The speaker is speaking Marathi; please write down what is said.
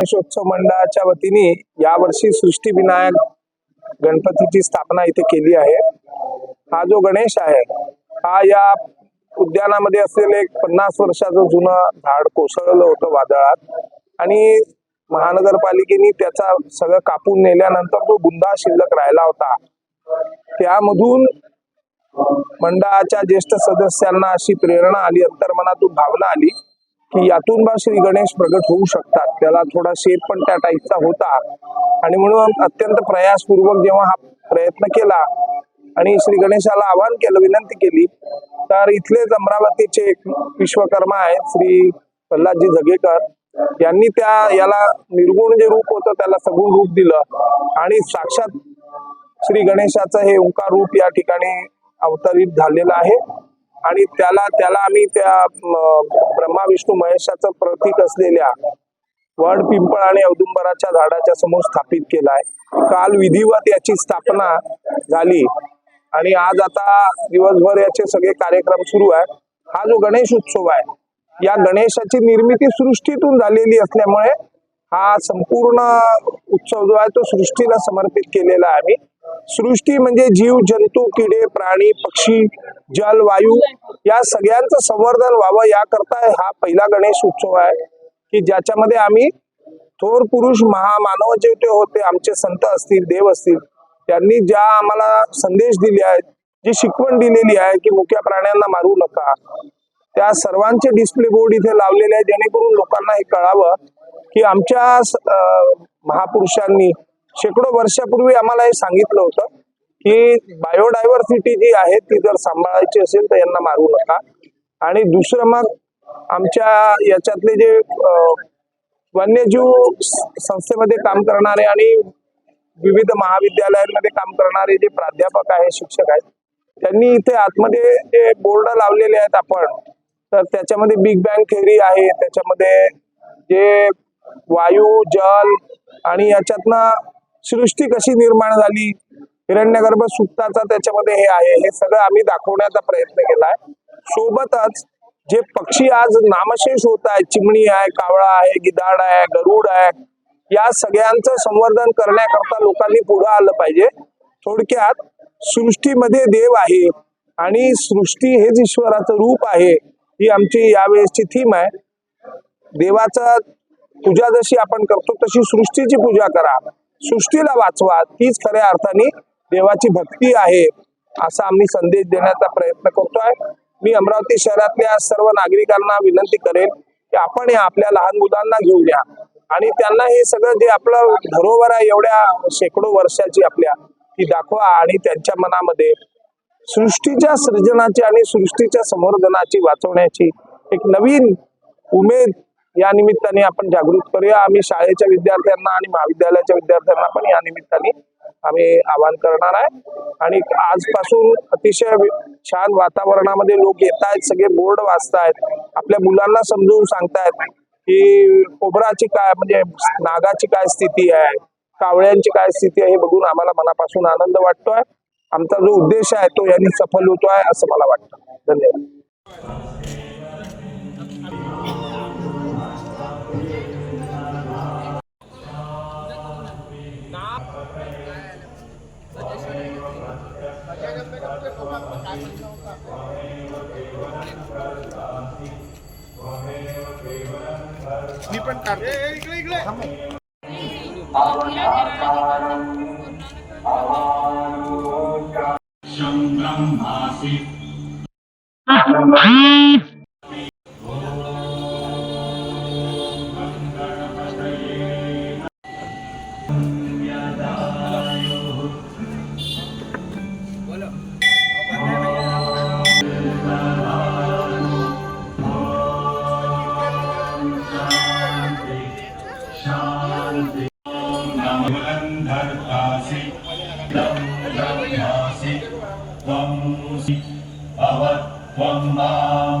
गणेशोत्सव मंडळाच्या वतीने यावर्षी सृष्टीविनायक गणपतीची स्थापना इथे केली आहे. हा जो गणेश आहे हा या उद्यानामध्ये असलेलं एक पन्नास वर्षाचं जुनं झाड कोसळलं होतं वादळात आणि महानगरपालिकेने त्याचा सगळं कापून नेल्यानंतर तो गुंदा शिल्लक राहिला होता त्यामधून मंडळाच्या ज्येष्ठ सदस्यांना अशी प्रेरणा आली अंतर्मनातून भावना आली. की यातून बा श्री गणेश प्रगट होऊ शकतात. त्याला थोडा शेप पण त्या टाईपचा होता. आणि म्हणून अत्यंत प्रयासपूर्वक जेव्हा हा प्रयत्न केला आणि श्री गणेशाला आवाहन केलं विनंती केली तर इथलेच अमरावतीचे एक विश्वकर्मा आहेत श्री प्रल्हादजी जगेकर यांनी त्या याला निर्गुण जे रूप होतं त्याला सगुण रूप दिलं. आणि साक्षात श्री गणेशाचं हे ओंकार रूप या ठिकाणी अवतरित झालेलं आहे. आणि त्याला त्याला आम्ही त्या ब्रह्मा विष्णू महेशाचं प्रतीक असलेल्या वड पिंपळ आणि औदुंबराच्या झाडाच्या समोर स्थापित केला आहे. काल विधिवत याची स्थापना झाली. आणि आज आता दिवसभर याचे सगळे कार्यक्रम सुरू आहे. हा जो गणेश उत्सव आहे या गणेशाची निर्मिती सृष्टीतून झालेली असल्यामुळे हा संपूर्ण उत्सव जो आहे तो सृष्टीला समर्पित केलेला आहे आम्ही. सृष्टी म्हणजे जीव जंतू किडे प्राणी पक्षी जल वायू या सगळ्यांचं संवर्धन व्हावं याकरता हा पहिला गणेश उत्सव आहे की ज्याच्यामध्ये आम्ही थोर पुरुष महामानव जे ते होते आमचे संत असतील देव असतील त्यांनी ज्या आम्हाला संदेश दिले आहेत जी शिकवण दिलेली आहे की मुक्या प्राण्यांना मारू नका त्या सर्वांचे डिस्प्ले बोर्ड इथे लावलेले आहे जेणेकरून लोकांना हे कळावं की आमच्या महापुरुषांनी शेकडो वर्षापूर्वी आम्हाला हे सांगितलं होतं की बायोडायव्हर्सिटी जी आहे ती जर सांभाळायची असेल तर यांना मारू नका. आणि दुसरं मग आमच्या याच्यातले जे वन्यजीव संस्थेमध्ये काम करणारे आणि विविध महाविद्यालयांमध्ये काम करणारे जे प्राध्यापक आहेत शिक्षक आहेत त्यांनी इथे आतमध्ये जे बोर्ड लावलेले आहेत आपण तर त्याच्यामध्ये बिग बँग थेरी आहे त्याच्यामध्ये जे वायू जल आणि याच्यातनं सृष्टी कशी निर्माण झाली? हिरण्यगर्भ सुप्ताचा त्याच्यामध्ये हे आहे. हे सगळं आम्ही दाखवण्याचा प्रयत्न केलाय. सोबतच जे पक्षी आज नामशेष होत आहे चिमणी आहे कावळा आहे गिधाड आहे गरुड आहे या सगळ्यांचं संवर्धन करण्याकरता लोकांनी पुढे आलं पाहिजे. थोडक्यात सृष्टीमध्ये देव आहे आणि सृष्टी हेच ईश्वराचं रूप आहे ही आमची यावेळेसची थीम आहे. देवाचा पूजा जशी आपण करतो तशी सृष्टीची पूजा करा. सृष्टीला वाचवा. तीच खऱ्या अर्थाने देवाची भक्ती आहे असा आम्ही संदेश देण्याचा प्रयत्न करतोय. मी अमरावती शहरातल्या सर्व नागरिकांना विनंती करेन की आपण या आपल्या लहान मुलांना घेऊन या. आणि त्यांना हे सगळं जे आपलं धरोवर आहे एवढ्या शेकडो वर्षाची आपल्या ती दाखवा आणि त्यांच्या मनामध्ये सृष्टीच्या सृजनाची आणि सृष्टीच्या संवर्धनाची वाचवण्याची एक नवीन उमेद या निमित्ताने आपण जागृत करूया. आम्ही शाळेच्या विद्यार्थ्यांना आणि महाविद्यालयाच्या विद्यार्थ्यांना पण या निमित्ताने आम्ही आवाहन करणार आहे. आणि आजपासून अतिशय छान वातावरणामध्ये लोक येत आहेत सगळे बोर्ड वाचतायत आपल्या मुलांना समजून सांगतायत की कोबराची काय म्हणजे नागाची काय स्थिती आहे कावळ्यांची काय स्थिती आहे हे बघून आम्हाला मनापासून आनंद वाटतोय. आमचा जो उद्देश आहे तो यांनी सफल होतो आहे असं मला वाटतं. धन्यवाद. मी पण काढतो शं ब्रह्मासि नमलन्धर्तासि दं ब्रह्मासि त्वं सि अवत्वं मां